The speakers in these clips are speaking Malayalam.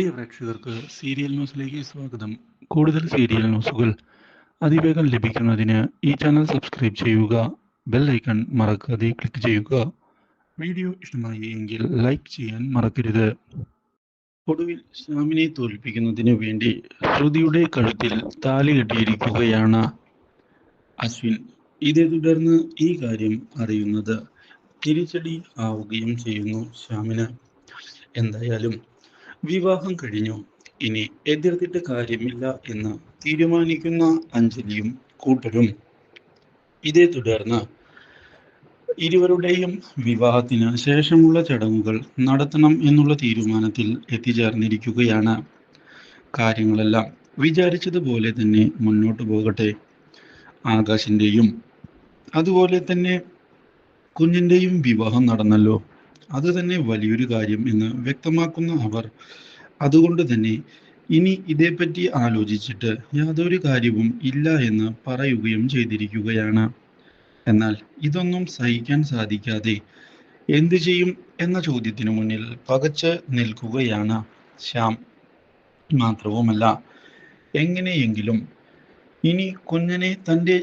പ്രിയ പ്രേക്ഷകർക്ക് സീരിയൽ ന്യൂസിലേക്ക് സ്വാഗതം. കൂടുതൽ സീരിയൽ ന്യൂസുകൾ അതിവേഗം ലഭിക്കുന്നതിന് ഈ ചാനൽ സബ്സ്ക്രൈബ് ചെയ്യുക ബെൽ ഐക്കൺ മറക്കാതെ ക്ലിക്ക് ചെയ്യുക. വീഡിയോ ഇഷ്ടമായി എങ്കിൽ ലൈക്ക് ചെയ്യാൻ മറക്കരുത്. ഒടുവിൽ ശ്യാമിനെ തോൽപ്പിക്കുന്നതിന് വേണ്ടി ശ്രുതിയുടെ കഴുത്തിൽ താലി കെട്ടിയിരിക്കുകയാണ് അശ്വിൻ. ഇതേ തുടർന്ന് ഈ കാര്യം അറിയുന്നത് തിരിച്ചടി ആവുകയും ചെയ്യുന്നു ശ്യാമിന്. എന്തായാലും വിവാഹം കഴിഞ്ഞു. ഇനി എതിർത്തിട്ട് കാര്യമില്ല എന്ന് തീരുമാനിക്കുന്ന അഞ്ജലിയും കൂട്ടരും. ഇതേ തുടർന്ന് ഇരുവരുടെയും വിവാഹത്തിന് ശേഷമുള്ള ചടങ്ങുകൾ നടത്തണം എന്നുള്ള തീരുമാനത്തിൽ എത്തിച്ചേർന്നിരിക്കുകയാണ്. കാര്യങ്ങളെല്ലാം വിചാരിച്ചതുപോലെ തന്നെ മുന്നോട്ട് പോകട്ടെ. ആകാശിന്റെയും അതുപോലെ തന്നെ കുഞ്ഞിന്റെയും വിവാഹം നടന്നല്ലോ. അത് തന്നെ വലിയൊരു കാര്യം എന്ന് വ്യക്തമാക്കുന്ന അവർ. അതുകൊണ്ട് തന്നെ ഇനി ഇതേപ്പറ്റി ആലോചിച്ചിട്ട് യാതൊരു കാര്യവും ഇല്ല എന്ന് പറയുകയും ചെയ്തിരിക്കുകയാണ്. എന്നാൽ ഇതൊന്നും സഹിക്കാൻ സാധിക്കാതെ എന്തു ചെയ്യും എന്ന ചോദ്യത്തിനു മുന്നിൽ പകച്ച് നിൽക്കുകയാണ് ശ്യാം. മാത്രവുമല്ല എങ്ങനെയെങ്കിലും ഇനി കുഞ്ഞനെ തന്റെ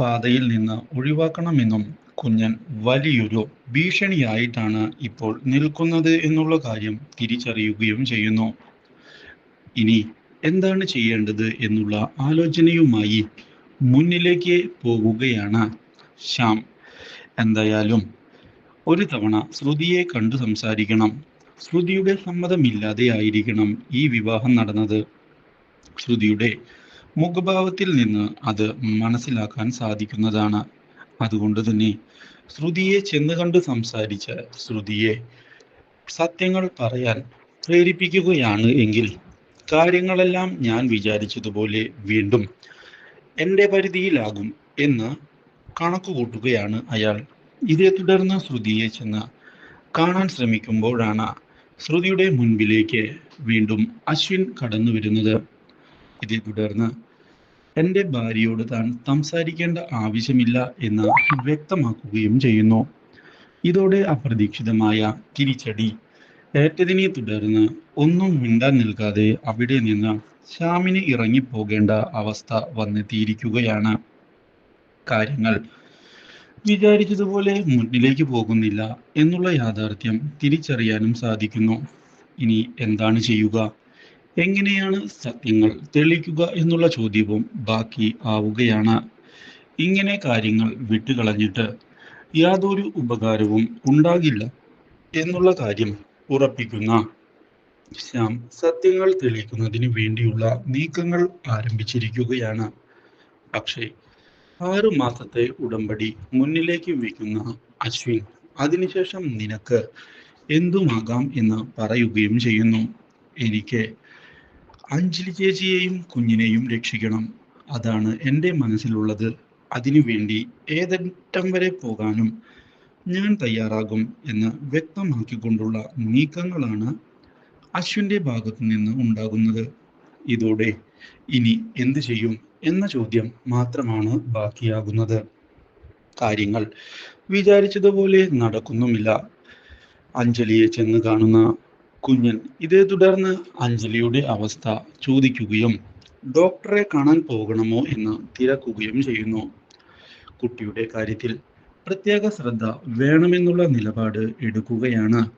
പാതയിൽ നിന്ന് ഒഴിവാക്കണമെന്നും കുഞ്ഞൻ വലിയൊരു ഭീഷണിയായിട്ടാണ് ഇപ്പോൾ നിൽക്കുന്നത് എന്നുള്ള കാര്യം തിരിച്ചറിയുകയും ചെയ്യുന്നു. ഇനി എന്താണ് ചെയ്യേണ്ടത് എന്നുള്ള ആലോചനയുമായി മുന്നിലേക്ക് പോകുകയാണ് ശ്യാം. എന്തായാലും ഒരു തവണ ശ്രുതിയെ കണ്ടു സംസാരിക്കണം. ശ്രുതിയുടെ സമ്മതമില്ലാതെ ആയിരിക്കണം ഈ വിവാഹം നടന്നത്. ശ്രുതിയുടെ മുഖഭാവത്തിൽ നിന്ന് അത് മനസ്സിലാക്കാൻ സാധിക്കുന്നതാണ്. അതുകൊണ്ട് തന്നെ ശ്രുതിയെ ചെന്ന് കണ്ട് സംസാരിച്ച ശ്രുതിയെ സത്യങ്ങൾ പറയാൻ പ്രേരിപ്പിക്കുകയാണ് എങ്കിൽ കാര്യങ്ങളെല്ലാം ഞാൻ വിചാരിച്ചതുപോലെ വീണ്ടും എന്റെ പരിധിയിലാകും എന്ന് കണക്കുകൂട്ടുകയാണ് അയാൾ. ഇതേ തുടർന്ന് ശ്രുതിയെ ചെന്ന് കാണാൻ ശ്രമിക്കുമ്പോഴാണ് ശ്രുതിയുടെ മുൻപിലേക്ക് വീണ്ടും അശ്വിൻ കടന്നു വരുന്നത് ഇതേ തുടർന്ന് എന്റെ ഭാര്യയോട് താൻ സംസാരിക്കേണ്ട ആവശ്യമില്ല എന്ന് വ്യക്തമാക്കുകയും ചെയ്യുന്നു. ഇതോടെ അപ്രതീക്ഷിതമായ തിരിച്ചടി. ഏറ്റതിനെ തുടർന്ന് ഒന്നും മിണ്ടാൻ നിൽക്കാതെ അവിടെ നിന്ന് ശ്യാമിന് ഇറങ്ങിപ്പോകേണ്ട അവസ്ഥ വന്നെത്തിയിരിക്കുകയാണ്. കാര്യങ്ങൾ. വിചാരിച്ചതുപോലെ മുന്നിലേക്ക് പോകുന്നില്ല എന്നുള്ള യാഥാർത്ഥ്യം തിരിച്ചറിയാനും സാധിക്കുന്നു. ഇനി എന്താണ് ചെയ്യുക? എങ്ങനെയാണ് സത്യങ്ങൾ തെളിക്കുക എന്നുള്ള ചോദ്യവും ബാക്കി ആവുകയാണ്. ഇങ്ങനെ കാര്യങ്ങൾ വിട്ടുകളഞ്ഞിട്ട് യാതൊരു ഉപകാരവും ഉണ്ടാകില്ല എന്നുള്ള കാര്യം ഉറപ്പിക്കുന്ന ശ്യാം സത്യങ്ങൾ തെളിയിക്കുന്നതിന് വേണ്ടിയുള്ള നീക്കങ്ങൾ ആരംഭിച്ചിരിക്കുകയാണ്. പക്ഷേ ആറു മാസത്തെ ഉടമ്പടി മുന്നിലേക്ക് വയ്ക്കുന്ന അശ്വിൻ അതിനുശേഷം നിനക്ക് എന്തുമാകാം എന്ന് പറയുകയും ചെയ്യുന്നു. എനിക്ക് അഞ്ജലി ചേച്ചിയെയും കുഞ്ഞിനെയും രക്ഷിക്കണം. അതാണ് എന്റെ മനസ്സിലുള്ളത്. അതിനുവേണ്ടി ഏതറ്റം വരെ പോകാനും ഞാൻ തയ്യാറാകും എന്ന് വ്യക്തമാക്കിക്കൊണ്ടുള്ള നീക്കങ്ങളാണ് അശ്വിന്റെ ഭാഗത്തു നിന്ന് ഉണ്ടാകുന്നത്. ഇതോടെ ഇനി എന്ത് ചെയ്യും എന്ന ചോദ്യം മാത്രമാണ് ബാക്കിയാകുന്നത്. കാര്യങ്ങൾ വിചാരിച്ചതുപോലെ നടക്കുന്നുമില്ല. അഞ്ജലിയെ ചെന്ന് കാണുന്ന കുഞ്ഞൻ ഇതേ തുടർന്ന് അഞ്ജലിയുടെ അവസ്ഥ ചോദിക്കുകയും ഡോക്ടറെ കാണാൻ പോകണമോ എന്ന് തിരക്കുകയും ചെയ്യുന്നു. കുട്ടിയുടെ കാര്യത്തിൽ പ്രത്യേക ശ്രദ്ധ വേണമെന്നുള്ള നിലപാട് എടുക്കുകയാണ്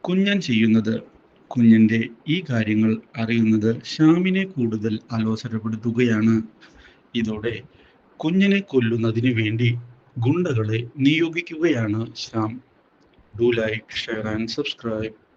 കുഞ്ഞൻ ചെയ്യുന്നത്. കുഞ്ഞന്റെ ഈ കാര്യങ്ങൾ അറിയുന്നത് ശ്യാമിനെ കൂടുതൽ അലോസരപ്പെടുത്തുകയാണ്. ഇതോടെ കുഞ്ഞിനെ കൊല്ലുന്നതിന് വേണ്ടി ഗുണ്ടകളെ നിയോഗിക്കുകയാണ് Shyam. Do like share and subscribe